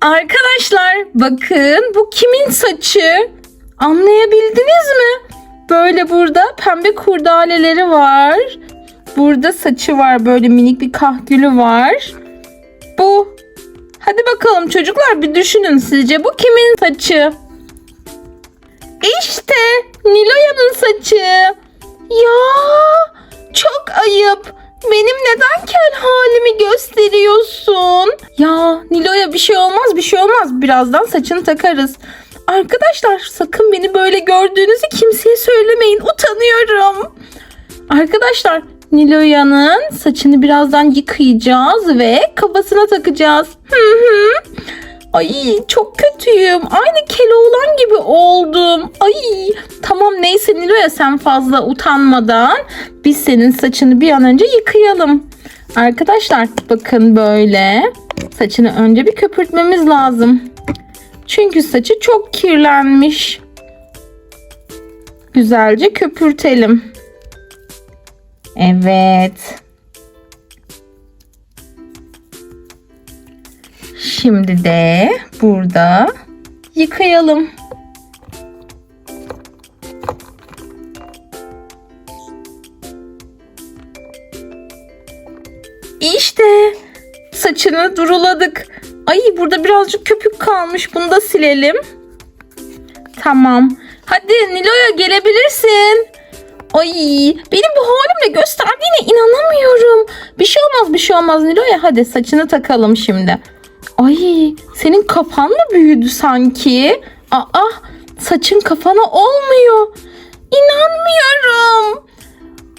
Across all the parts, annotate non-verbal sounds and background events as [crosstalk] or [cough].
Arkadaşlar bakın bu kimin saçı? Anlayabildiniz mi? Böyle burada pembe kurdaleleri var. Burada saçı var böyle minik bir kahgülü var. Bu. Hadi bakalım çocuklar bir düşünün sizce bu kimin saçı? İşte Niloya'nın saçı. Ya çok ayıp. Benim neden kel halimi gösteriyorsun? Ya Nilo'ya bir şey olmaz bir şey olmaz. Birazdan saçını takarız. Arkadaşlar sakın beni böyle gördüğünüzü kimseye söylemeyin. Utanıyorum. Arkadaşlar Nilo'ya'nın saçını birazdan yıkayacağız ve kafasına takacağız. Ay çok kötüyüm. Aynı Keloğlan gibi oldum. Ay tamam Nilo'ya sen fazla utanmadan biz senin saçını bir an önce yıkayalım. Arkadaşlar bakın böyle saçını önce bir köpürtmemiz lazım. Çünkü saçı çok kirlenmiş. Güzelce köpürtelim. Evet. Şimdi de burada yıkayalım. İşte saçını duruladık. Ay burada birazcık köpük kalmış. Bunu da silelim. Tamam. Hadi Nilo'ya gelebilirsin. Ay benim bu halimle gösterdiğine inanamıyorum. Bir şey olmaz bir şey olmaz Nilo'ya. Hadi saçını takalım şimdi. Ay senin kafan mı büyüdü sanki? Aa saçın kafana olmuyor. İnanmıyorum.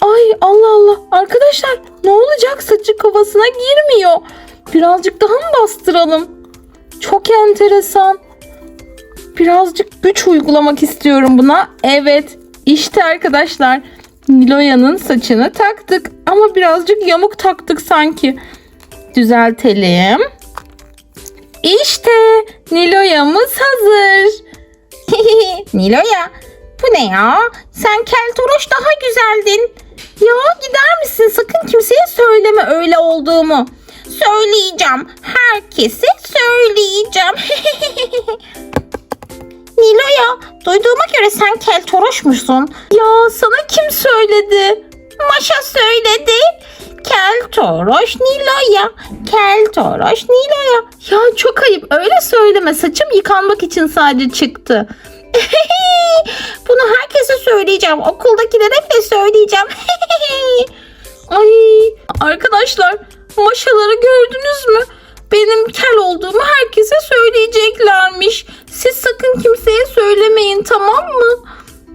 Ay Allah Allah. Arkadaşlar ne olacak saçı kafasına girmiyor. Birazcık daha mı bastıralım? Çok enteresan. Birazcık güç uygulamak istiyorum buna. Evet işte arkadaşlar Niloya'nın saçını taktık ama birazcık yamuk taktık sanki. Düzeltelim. İşte Niloya'mız hazır. [laughs] Niloya bu ne ya? Sen keltoş daha güzeldin. Ya gider misin? Sakın kimseye söyleme öyle olduğumu. Söyleyeceğim. Herkese söyleyeceğim. [laughs] Niloya, duyduğuma göre sen keltoroşmuşsun. Ya sana kim söyledi? Maşa söyledi. Keltoroş Niloya, keltoroş Niloya. Ya çok ayıp öyle söyleme. Saçım yıkanmak için sadece çıktı. [laughs] Bunu herkese söyleyeceğim. Okuldakilere bile söyleyeceğim. [laughs] Ay arkadaşlar maşaları gördünüz mü? Benim kel olduğumu herkese söyleyeceklermiş. Siz sakın kimseye söylemeyin tamam mı?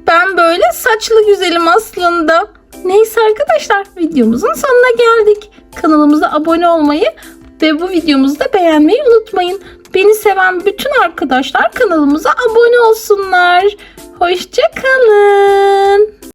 Ben böyle saçlı güzelim aslında. Neyse arkadaşlar videomuzun sonuna geldik. Kanalımıza abone olmayı ve bu videomuzu da beğenmeyi unutmayın. Beni seven bütün arkadaşlar kanalımıza abone olsunlar. Hoşçakalın.